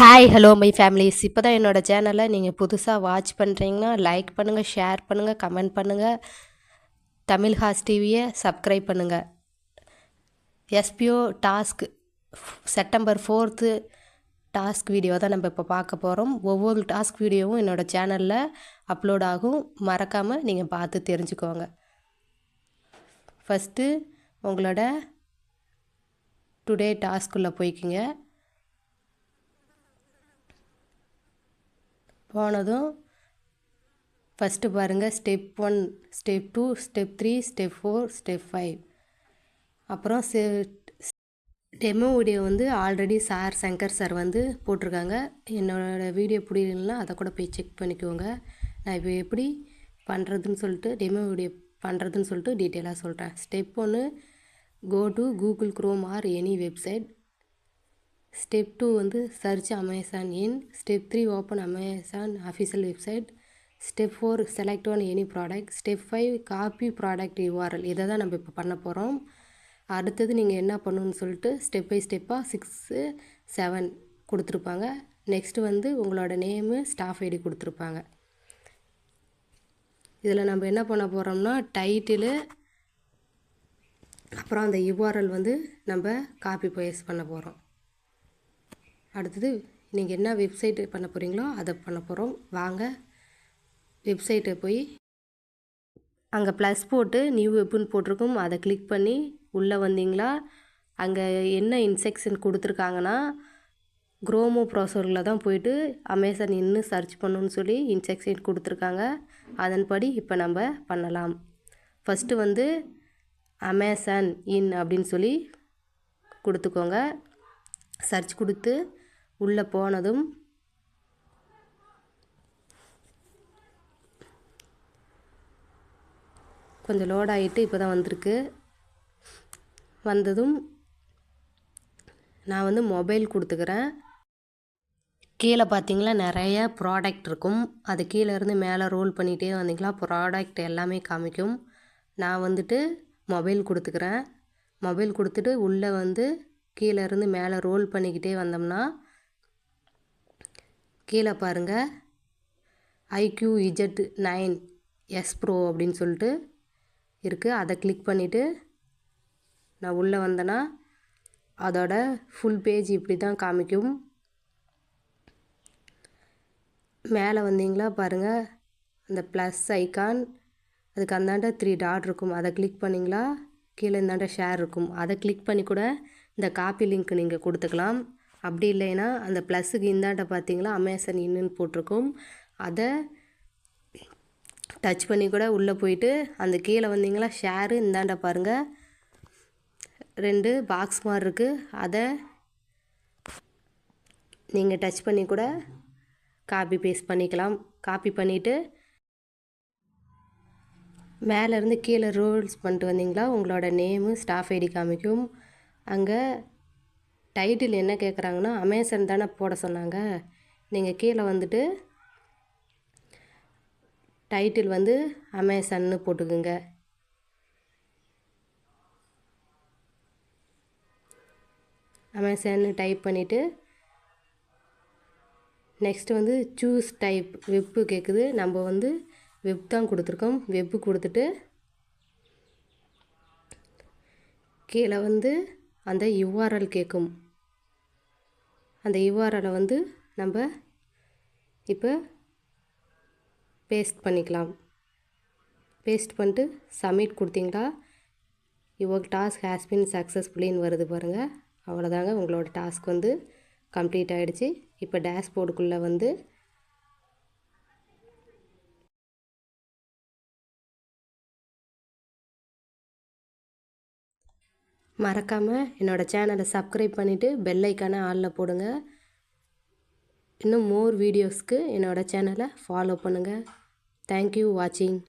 Hi hello my families இப்போ தான் என்னோடய சேனலை நீங்கள் புதுசாக வாட்ச் பண்ணுறீங்கன்னா லைக் பண்ணுங்கள் ஷேர் பண்ணுங்கள் கமெண்ட் பண்ணுங்கள் தமிழ் ஹாஸ் டிவியை சப்ஸ்கிரைப் பண்ணுங்கள் SPO task September fourth task video தான் நம்ம இப்போ பார்க்க போகிறோம் ஒவ்வொரு டாஸ்க் வீடியோவும் என்னோடய சேனலில் அப்லோட் ஆகும். மறக்காமல் நீங்கள் பார்த்து தெரிஞ்சுக்கோங்க. ஃபஸ்ட்டு உங்களோட டுடே டாஸ்க்குள்ளே போய்க்குங்க. போனதும் ஃபஸ்ட்டு பாருங்கள் step one step two step three step four step five அப்புறம் டெமோ வீடியோ வந்து ஆல்ரெடி சார் சங்கர் சார் வந்து போட்டிருக்காங்க. என்னோடய வீடியோ பிடிக்கலன்னா அதை கூட போய் செக் பண்ணிக்கோங்க. நான் இப்போ எப்படி பண்ணுறதுன்னு சொல்லிட்டு டெமோ வீடியோ பண்ணுறதுன்னு சொல்லிட்டு டீட்டெயிலாக சொல்கிறேன் ஸ்டெப் ஒன்று go to Google Chrome or any website step two வந்து search Amazon in step three open Amazon official website step four select one any product step five copy product URL. இதை தான் நம்ம இப்போ பண்ண போகிறோம் அடுத்தது நீங்கள் என்ன பண்ணணும்னு சொல்லிட்டு ஸ்டெப் பை ஸ்டெப்பாக சிக்ஸு செவன் கொடுத்துருப்பாங்க. நெக்ஸ்ட்டு வந்து உங்களோட நேமு ஸ்டாஃப் ஐடி கொடுத்துருப்பாங்க. இதில் நம்ம என்ன பண்ண போகிறோம்னா டைட்டிலு அப்புறம் அந்த யூஆர்எல் வந்து நம்ம காப்பி பேஸ்ட் பண்ண போகிறோம் அடுத்தது நீங்கள் என்ன வெப்சைட் பண்ண போகிறீங்களோ அதை பண்ண போகிறோம் வாங்க வெப்சைட்டை போய் அங்கே ப்ளஸ் போட்டு நியூ வெப்புன்னு போட்டிருக்கும். அதை கிளிக் பண்ணி உள்ளே வந்தீங்களா? அங்கே என்ன இன்செக்ஷன் கொடுத்துருக்காங்கன்னா குரோமோ ப்ராசரில் தான் போயிட்டு அமேசான் இன்னும் சர்ச் பண்ணணுன்னு சொல்லி இன்செக்ஷன் கொடுத்துருக்காங்க. அதன்படி இப்போ நம்ம பண்ணலாம். ஃபஸ்ட்டு வந்து அமேசான் இன் அப்படின்னு சொல்லி கொடுத்துக்கோங்க. சர்ச் கொடுத்து உள்ளே போனதும் கொஞ்சம் லோட் ஆகிட்டு இப்போ தான் வந்திருக்கு. வந்ததும் நான் வந்து மொபைல் கொடுத்துக்கிறேன். கீழே பார்த்தீங்களா நிறைய ப்ராடக்ட் இருக்கும். அது கீழே இருந்து மேலே ரோல் பண்ணிகிட்டே வந்தீங்களா ப்ராடக்ட் எல்லாமே காமிக்கும். நான் வந்துட்டு மொபைல் கொடுத்துக்கிறேன். மொபைல் கொடுத்துட்டு உள்ளே வந்து கீழே இருந்து மேலே ரோல் பண்ணிக்கிட்டே வந்தோம்னா கீழே பாருங்கள் iQOO Z nine S pro அப்படின்னு சொல்லிட்டு இருக்குது அதை கிளிக் பண்ணிவிட்டு நான் உள்ளே வந்தேன்னா அதோட ஃபுல் பேஜ் இப்படி தான் காமிக்கும். மேலே வந்தீங்களா பாருங்கள் அந்த ப்ளஸ் ஐக்கான் அதுக்கு அந்தாண்ட த்ரீ டாட் இருக்கும். அதை கிளிக் பண்ணிங்களா? கீழே இந்தாண்ட ஷேர் இருக்கும். அதை கிளிக் பண்ணி கூட இந்த காப்பி லிங்க் நீங்கள் கொடுத்துக்கலாம். அப்படி இல்லைன்னா அந்த ப்ளஸ்ஸுக்கு இந்தாண்ட பார்த்தீங்களா அமேசான் இன்னுன்னு போட்டிருக்கும். அதை டச் பண்ணி கூட உள்ளே போயிட்டு அந்த கீழே வந்தீங்களா ஷேரு இந்தாண்ட பாருங்கள் ரெண்டு பாக்ஸ் மாதிரி இருக்குது அதை நீங்கள் டச் பண்ணி கூட காப்பி பேஸ்ட் பண்ணிக்கலாம். காப்பி பண்ணிவிட்டு மேலேருந்து கீழே ரோல்ஸ் பண்ணிட்டு வந்தீங்களா உங்களோட நேமு ஸ்டாஃப் ஐடி காமிக்கும். அங்கே டைட்டில் என்ன கேட்குறாங்கன்னா அமேசான் தானே போட சொன்னாங்க. நீங்கள் கீழே வந்துட்டு டைட்டில் வந்து அமேசான்னு போட்டுக்குங்க. அமேசான்னு டைப் பண்ணிவிட்டு நெக்ஸ்ட்டு வந்து சூஸ் டைப் வெப்பு கேட்குது நம்ம வந்து வெப் தான் கொடுத்துருக்கோம். வெப்பு கொடுத்துட்டு கீழே வந்து அந்த யுஆர்எல் கேட்கும் அந்த யூஆர்எலை வந்து நம்ம இப்போ பேஸ்ட் பண்ணிக்கலாம். பேஸ்ட் பண்ணிட்டு சப்மிட் கொடுத்தீங்களா? யுவர் டாஸ்க் ஹேஸ் பின் சக்ஸஸ்ஃபுல்லின்னு வருது பாருங்கள் அவ்வளோதாங்க உங்களோட டாஸ்க் வந்து கம்ப்ளீட் ஆகிடுச்சு இப்போ டேஷ்போர்டுக்குள்ளே வந்து மறக்காமல் என்னோடய சேனலை சப்ஸ்கிரைப் பண்ணிவிட்டு பெல்லைக்கான ஆளில் போடுங்க. இன்னும் மோர் வீடியோஸ்க்கு என்னோடய சேனலை ஃபாலோ பண்ணுங்கள் தேங்க்யூ வாட்சிங்